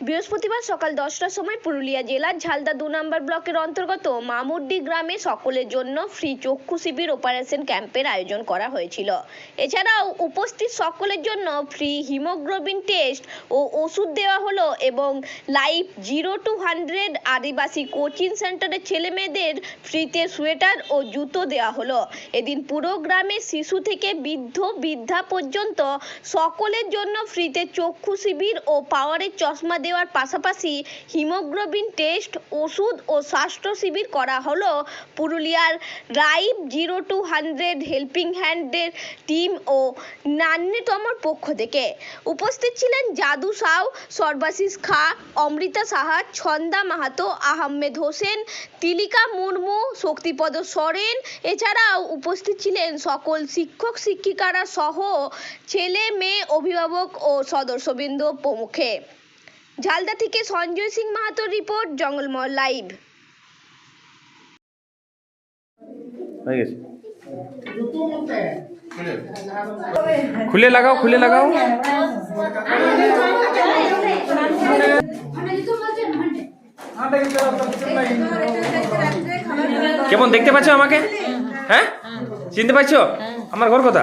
বৃহস্পতিবার সকাল দশটার সময় পুরুলিয়া জেলার ঝালদা দু নম্বর ব্লকের অন্তর্গত মামুড্ডি গ্রামে সকলের জন্য ফ্রি চক্ষু শিবির অপারেশন ক্যাম্পের আয়োজন করা হয়েছিল। এছাড়াও উপস্থিত সকলের জন্য ফ্রি হিমোগ্লোবিন টেস্ট ও ওষুধ দেওয়া হলো এবং লাইভ জিরো টু হান্ড্রেড আদিবাসী কোচিং সেন্টারের ছেলে মেয়েদের ফ্রিতে সোয়েটার ও জুতো দেওয়া হলো। এদিন পুরো গ্রামে শিশু থেকে বৃদ্ধ, বৃদ্ধা পর্যন্ত সকলের জন্য ফ্রিতে চক্ষু শিবির ও পাওয়ারের চশমা দেওয়ার পাশাপাশি হিমোগ্লোবিন টেস্ট, ওষুধ ও স্বাস্থ্য শিবির করা হলো। পুরুলিয়ার live zero to hundred helping হ্যান্ডের team ও নান্যতমর পক্ষ থেকে উপস্থিত ছিলেন জাদু সাউ, সর্বাশিস খা, অমৃতা সাহা, ছন্দা মাহাতো, আহমেদ হোসেন, তিলিকা মুর্মু, শক্তিপদ সরেন। এছাড়াও উপস্থিত ছিলেন সকল শিক্ষক, শিক্ষিকারা সহ ছেলে, মেয়ে, অভিভাবক ও সদস্যবৃন্দ প্রমুখে। ঝালদা থেকে সঞ্জয় সিং মাহাতোর রিপোর্ট জঙ্গলমহল লাইভ। খুলে লাগাও খুলে লাগাও। কেমন দেখতে পাচ্ছ আমাকে? হ্যাঁ? চিনতে পারছ? আমার ঘর কথা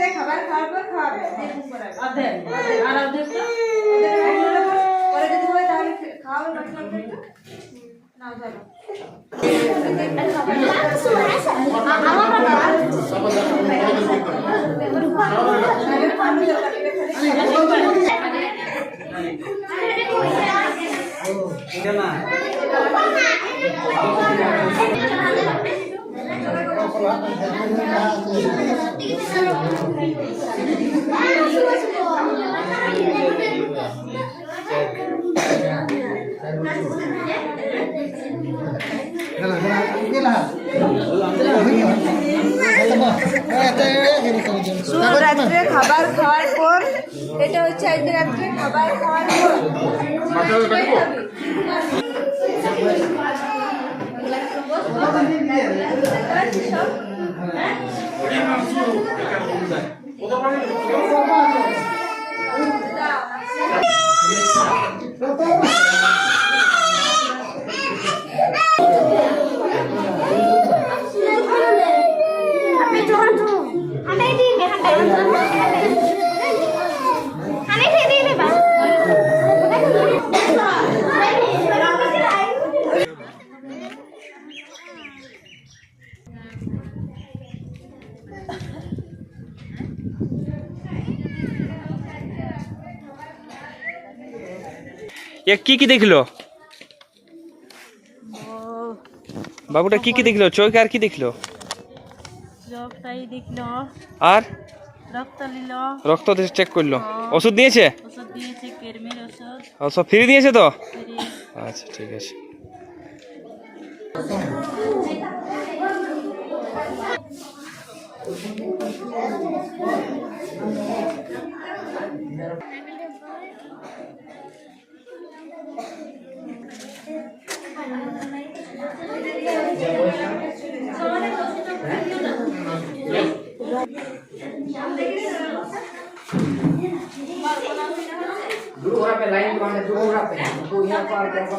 রাত্রে খাবার খাওয়ার পর খাওয়াবে অর্ধেক আর অর্ধেকটা পরে যদি হয় তাহলে খাওয়াবে বাকি অর্ধেকটা নাও চলো শুধু রাত্রে খাবার খাওয়ার পর এটা হচ্ছে আজকে রাত্রে খাবার খাওয়ার পর। I'm eating, I'm eating, I'm eating. এ কি কি দেখল? বাবুটা কি কি দেখল? চোখে আর কি দেখল? দেখল। আর? রক্ত চেক করল। ওষুধ দিয়েছে? ওষুধ সব ফ্রি দিয়েছে তো? আচ্ছা ঠিক আছে। Dulu orang lain mana dulu orang punya apa ada apa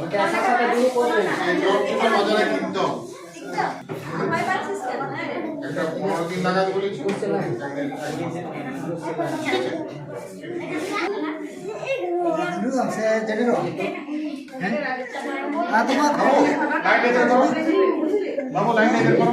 Udah sasa dulu kau এটা বাজারে কিনতো এটা দিন লাইন এদের করো বাবু লাইন এদের করো